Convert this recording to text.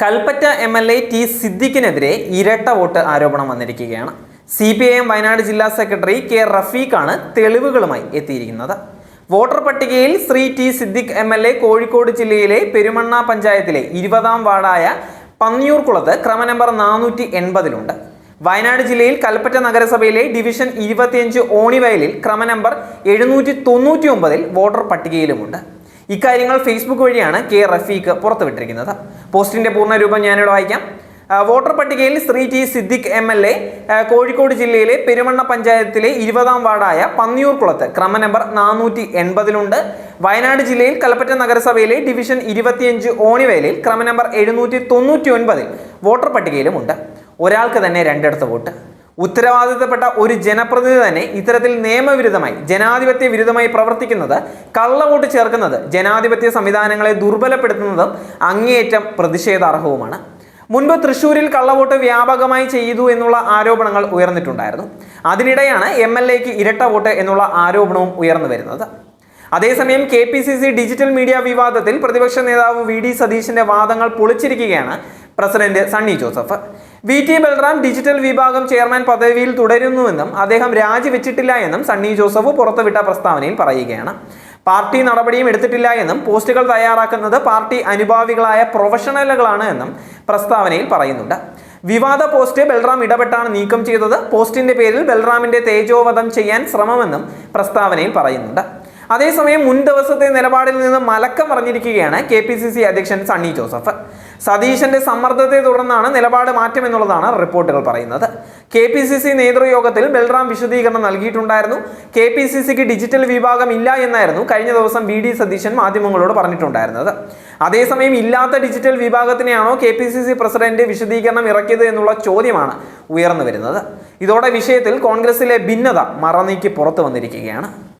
Kalpetta M L A T സിദ്ദിഖിനെതിരെ ഇരട്ട vote ആരോപണം വന്നിരിക്കുകയാണ്. C P I M Wayanad ജില്ലാ സെക്രട്ടറി കെ റഫീഖാണ് തെളിവുകളുമായി എത്തിയിരിക്കുന്നത്. വോട്ടർ പട്ടികയിൽ Shri T Siddique M L A Kozhikode ജില്ലയിലെ പെരുമണ്ണ പഞ്ചായത്തിലെ ഇരുപതാം വാർഡായ പന്നിയൂർക്കുളത്ത് ക്രമ നമ്പർ നാനൂറ്റി എൺപതിലുണ്ട് വയനാട് ജില്ലയിൽ കൽപ്പറ്റ നഗരസഭയിലെ ഡിവിഷൻ ഇരുപത്തിയഞ്ച് ഓണിവയലിൽ ക്രമ നമ്പർ എഴുന്നൂറ്റി തൊണ്ണൂറ്റി ഒമ്പതിൽ വോട്ടർ പട്ടികയിലുമുണ്ട്. ഇക്കാര്യങ്ങൾ ഫേസ്ബുക്ക് വഴിയാണ് കെ റഫീഖ് പുറത്തുവിട്ടിരിക്കുന്നത്. പോസ്റ്റിന്റെ പൂർണരൂപം ഞാനിവിടെ വായിക്കാം. വോട്ടർ പട്ടികയിൽ Shri T Siddique M L A Kozhikode ജില്ലയിലെ പെരുമണ്ണ പഞ്ചായത്തിലെ ഇരുപതാം വാർഡായ പന്നിയൂർക്കുളത്ത് ക്രമ നമ്പർ നാനൂറ്റി എൺപതിലുണ്ട്. വയനാട് ജില്ലയിൽ കൽപ്പറ്റ നഗരസഭയിലെ ഡിവിഷൻ ഇരുപത്തിയഞ്ച് ഓണിവേലിൽ ക്രമ നമ്പർ എഴുന്നൂറ്റി തൊണ്ണൂറ്റി ഒൻപതിൽ വോട്ടർ പട്ടികയിലുമുണ്ട് ഒരാൾക്ക് തന്നെ രണ്ടിടത്ത് വോട്ട്. ഉത്തരവാദിത്തപ്പെട്ട ഒരു ജനപ്രതിനിധി തന്നെ ഇത്തരത്തിൽ നിയമവിരുദ്ധമായി ജനാധിപത്യ വിരുദ്ധമായി പ്രവർത്തിക്കുന്നത് കള്ളവോട്ട് ചേർക്കുന്നത് ജനാധിപത്യ സംവിധാനങ്ങളെ ദുർബലപ്പെടുത്തുന്നതും അങ്ങേയറ്റം പ്രതിഷേധാർഹവുമാണ്. മുൻപ് തൃശ്ശൂരിൽ കള്ളവോട്ട് വ്യാപകമായി ചെയ്തു എന്നുള്ള ആരോപണങ്ങൾ ഉയർന്നിട്ടുണ്ടായിരുന്നു. അതിനിടെയാണ് എം എൽ എക്ക് ഇരട്ട വോട്ട് എന്നുള്ള ആരോപണവും ഉയർന്നു വരുന്നത്. അതേസമയം K P C C digital media വിവാദത്തിൽ പ്രതിപക്ഷ നേതാവ് വി ഡി സതീശിന്റെ വാദങ്ങൾ പൊളിച്ചിരിക്കുകയാണ് president Sunny Joseph. V T Balram digital വിഭാഗം ചെയർമാൻ പദവിയിൽ തുടരുന്നുവെന്നും അദ്ദേഹം രാജിവെച്ചിട്ടില്ല എന്നും സണ്ണി ജോസഫ് പുറത്തുവിട്ട പ്രസ്താവനയിൽ പറയുകയാണ്. പാർട്ടി നടപടിയും എടുത്തിട്ടില്ല എന്നും പോസ്റ്റുകൾ തയ്യാറാക്കുന്നത് പാർട്ടി അനുഭാവികളായ പ്രൊഫഷണലുകളാണ് എന്നും പ്രസ്താവനയിൽ പറയുന്നുണ്ട്. വിവാദ പോസ്റ്റ് ബൽറാം ഇടപെട്ടാണ് നീക്കം ചെയ്തത്. പോസ്റ്റിന്റെ പേരിൽ ബൽറാമിന്റെ തേജോവധം ചെയ്യാൻ ശ്രമമെന്നും പ്രസ്താവനയിൽ പറയുന്നുണ്ട്. അതേസമയം മുൻ ദിവസത്തെ നിലപാടിൽ നിന്ന് മലക്കം പറഞ്ഞിരിക്കുകയാണ് കെ പി സി സി അധ്യക്ഷൻ സണ്ണി ജോസഫ്. സതീശന്റെ സമ്മർദ്ദത്തെ തുടർന്നാണ് നിലപാട് മാറ്റമെന്നുള്ളതാണ് റിപ്പോർട്ടുകൾ പറയുന്നത്. കെ പി സി സി നേതൃയോഗത്തിൽ ബൽറാം വിശദീകരണം നൽകിയിട്ടുണ്ടായിരുന്നു. കെ പി സി സിക്ക് ഡിജിറ്റൽ വിഭാഗം ഇല്ല എന്നായിരുന്നു കഴിഞ്ഞ ദിവസം ബി ഡി സതീശൻ മാധ്യമങ്ങളോട് പറഞ്ഞിട്ടുണ്ടായിരുന്നത്. അതേസമയം ഇല്ലാത്ത digital വിഭാഗത്തിനെയാണോ K P C C president വിശദീകരണം ഇറക്കിയത് എന്നുള്ള ചോദ്യമാണ് ഉയർന്നു വരുന്നത്. ഇതോടെ വിഷയത്തിൽ കോൺഗ്രസിലെ ഭിന്നത മറനീക്കി പുറത്തു വന്നിരിക്കുകയാണ്.